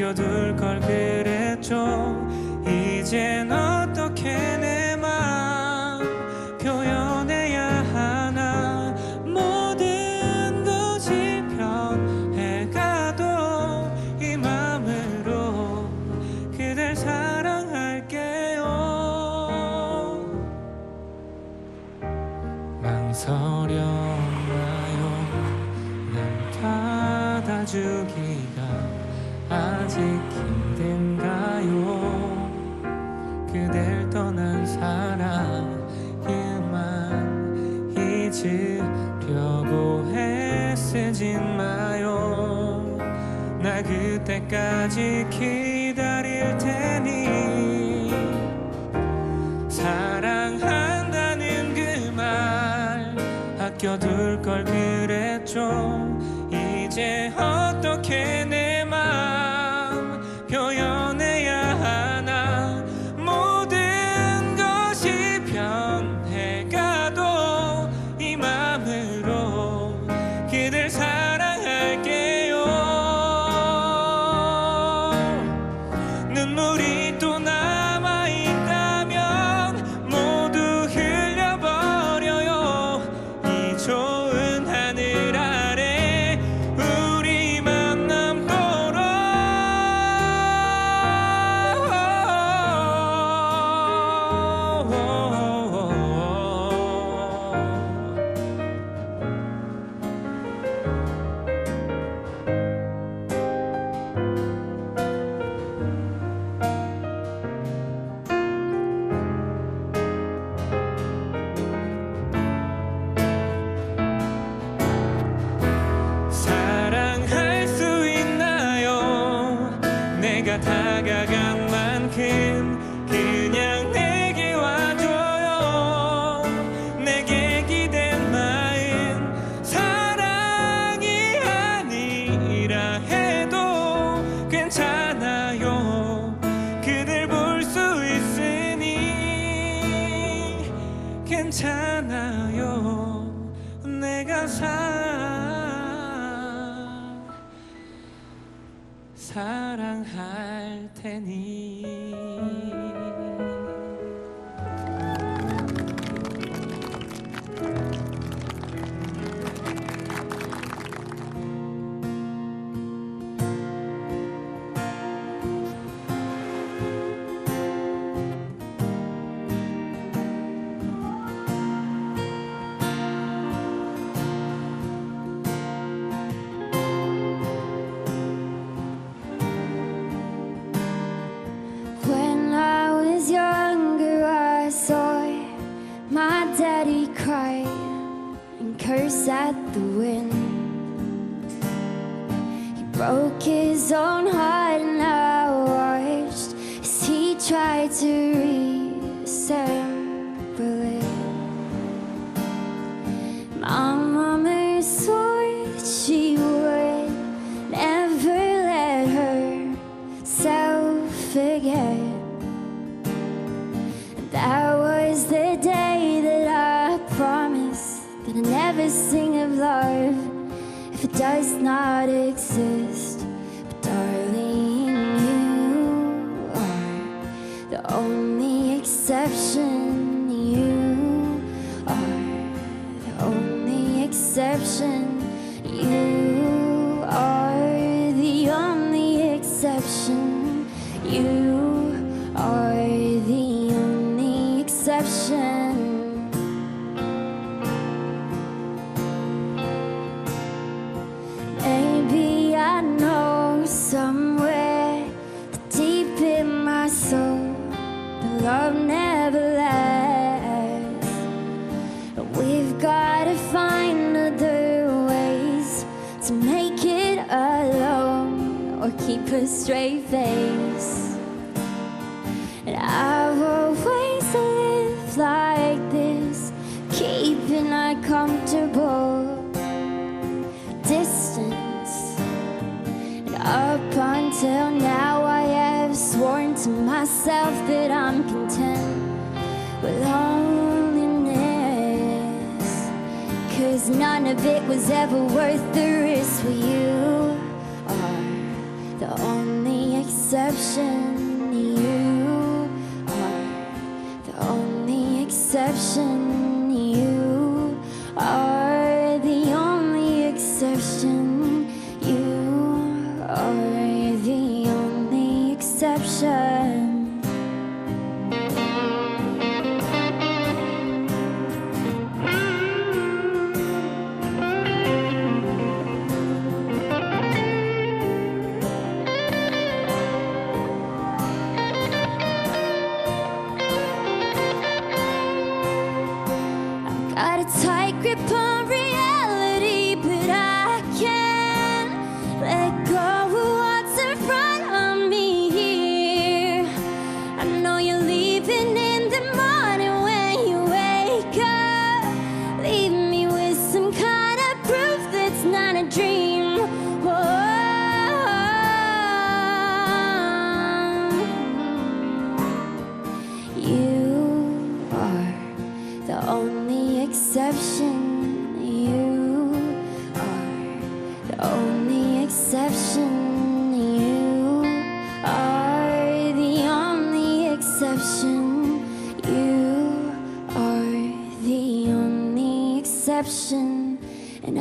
지켜둘 걸 그랬죠. 이젠 어떻게 내 때까지 기다릴 테니 사랑한다는 그 말 아껴둘 걸 그랬죠. 이제 어떻게 Sing of love if it does not exist. But darling, you are the only exception. You are the only exception. We've gotta find other ways to make it alone or keep a straight face. And I've always lived like this, keeping a comfortable distance. And up until now, I have sworn to myself that I'm content with loneliness. Cause none of it was ever worth the risk. For you are the only exception. You are the only exception. You are the only exception. You are the only exception.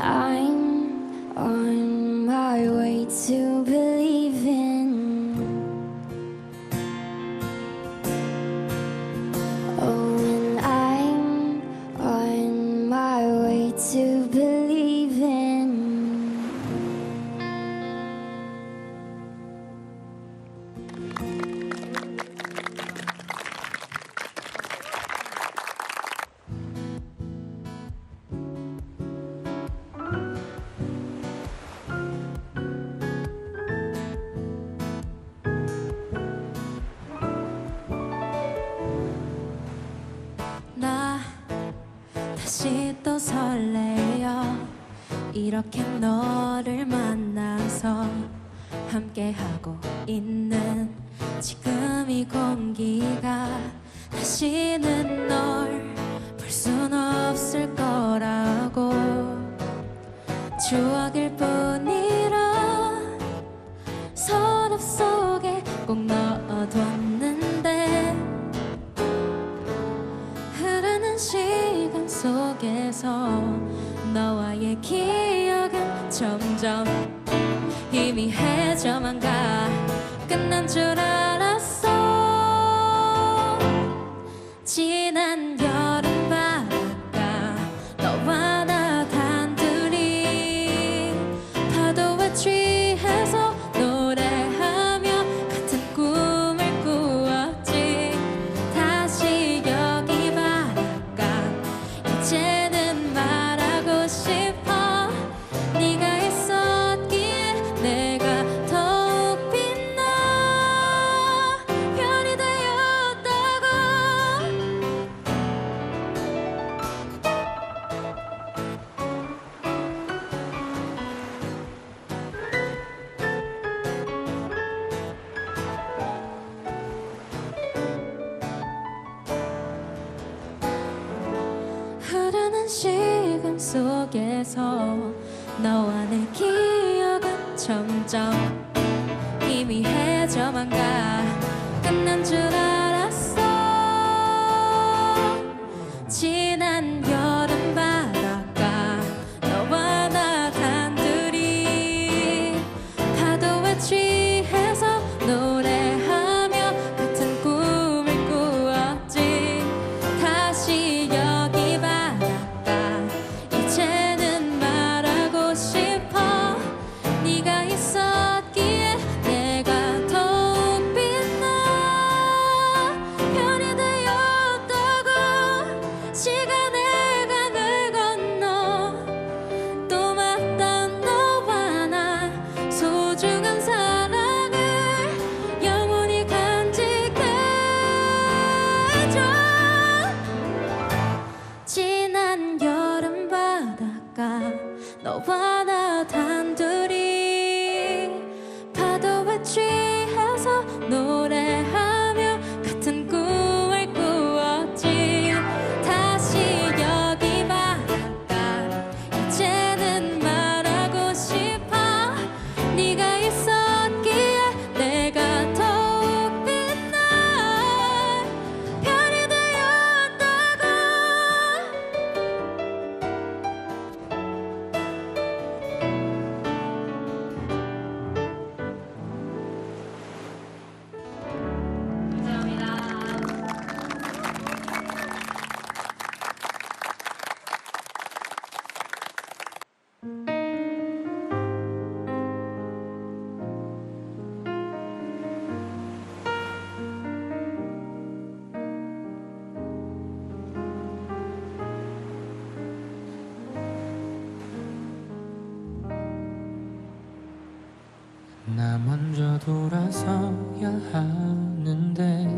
I 다시 또 설레요 이렇게 너를 만나서 함께하고 있는 지금 이 공기가 다시는 널 볼 순 없을 거라고. 추억일 뿐이라 서랍 속에 꼭 넣어뒀 속에서 너와의 기억은 점점 희미해져만 가 끝난 줄 알았어. 지난 여 너와 나 단둘이 나서야 하는데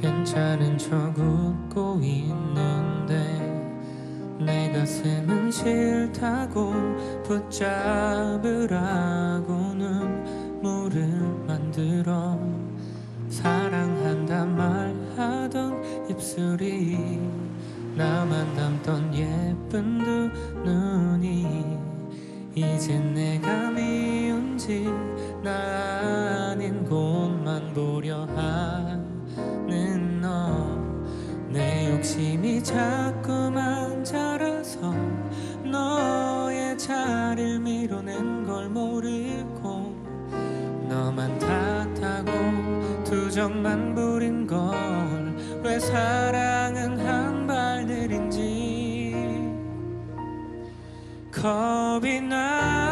괜찮은 척 웃고 있는데 내 가슴은 싫다고 붙잡으라. 나를 밀어낸 걸 모르고 너만 탓하고 투정만 부린 걸 왜 사랑은 한 발 느린지 겁이 나.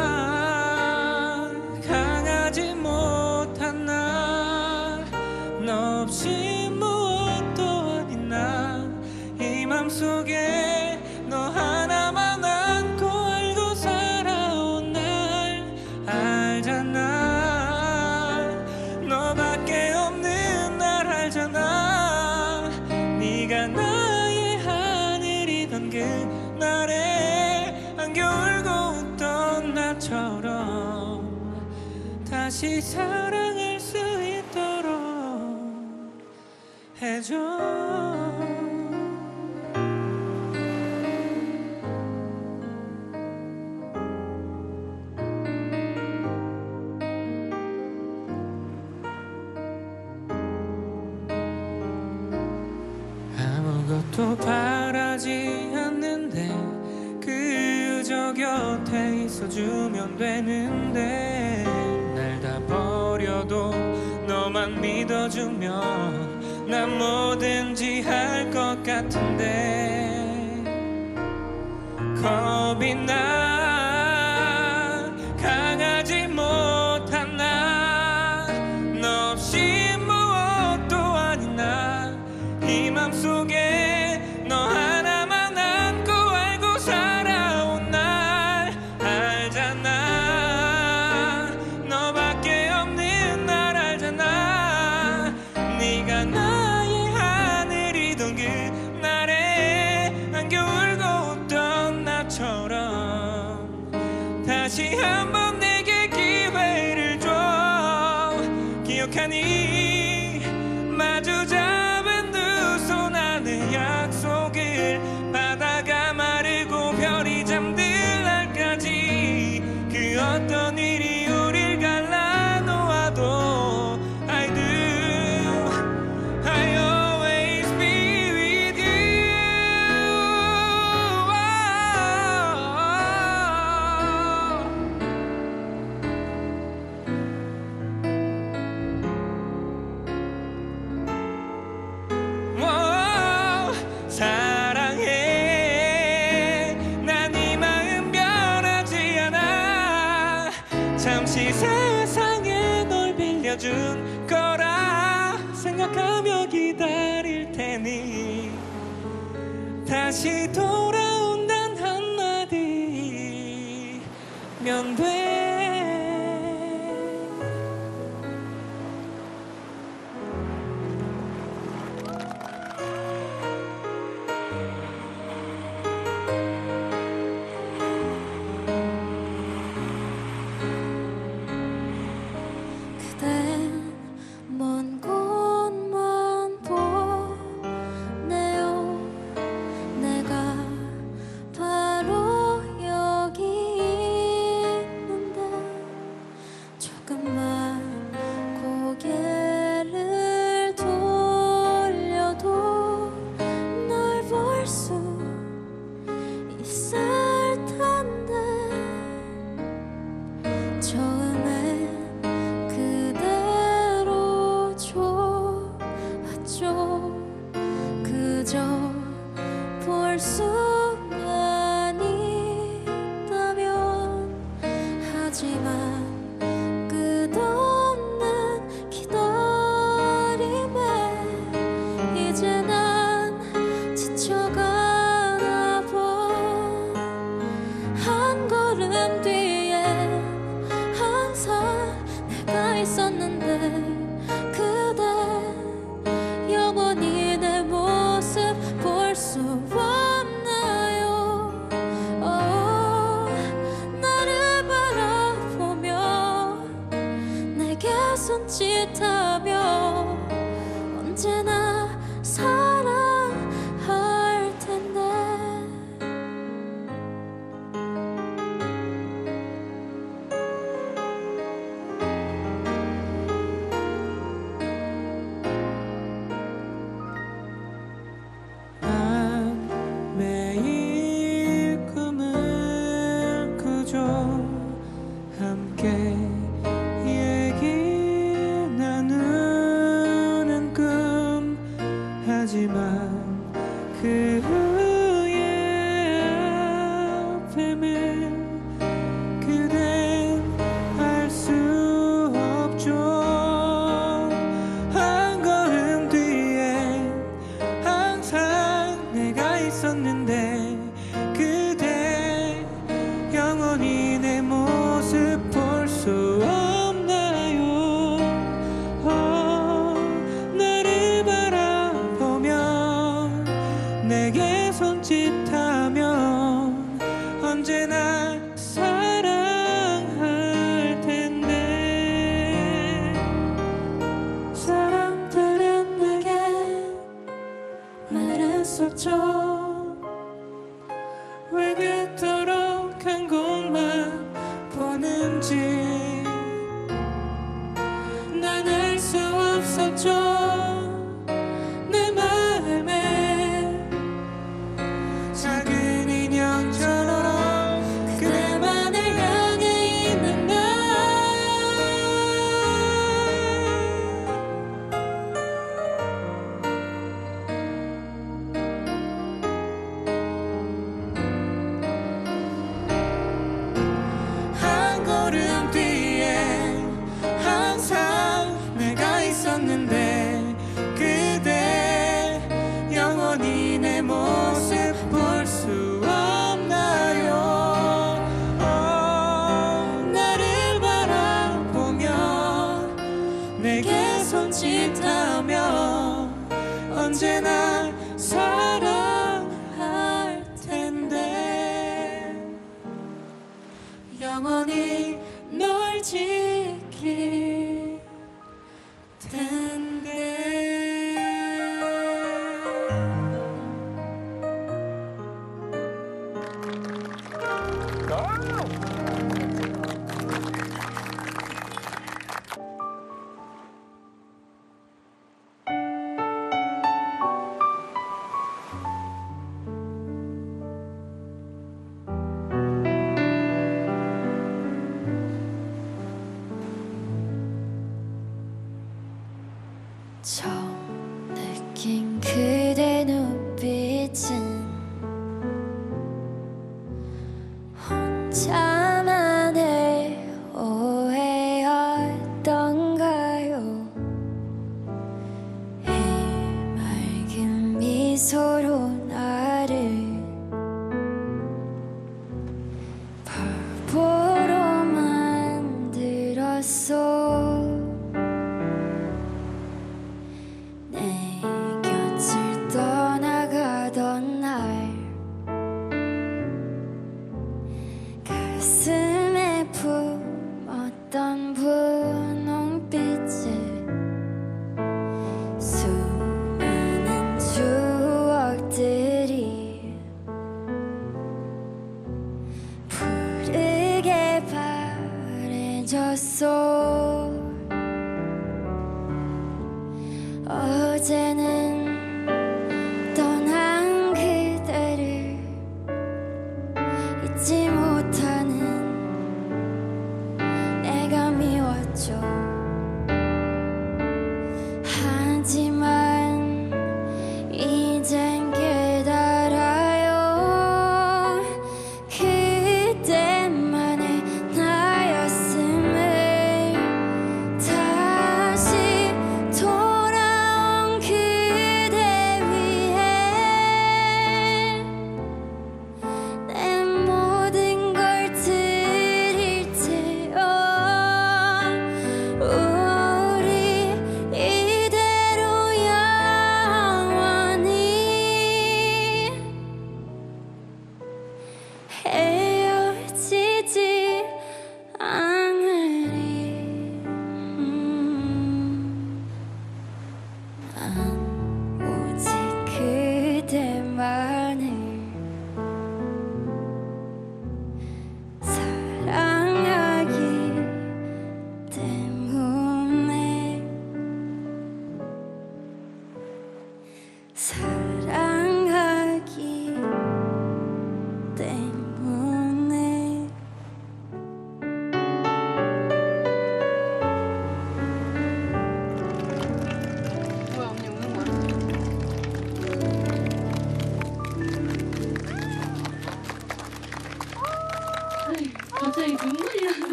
다시 사랑할 수 있도록 해줘. 아무것도 바라지 않는데 그저 곁에 있어주면 되는데 난 뭐든지 할 것 같은데 겁이 나. 준 거라 생각하며 기다릴 테니 다시 돌아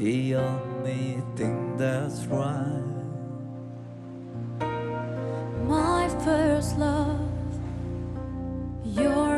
the only thing that's right. My first love, your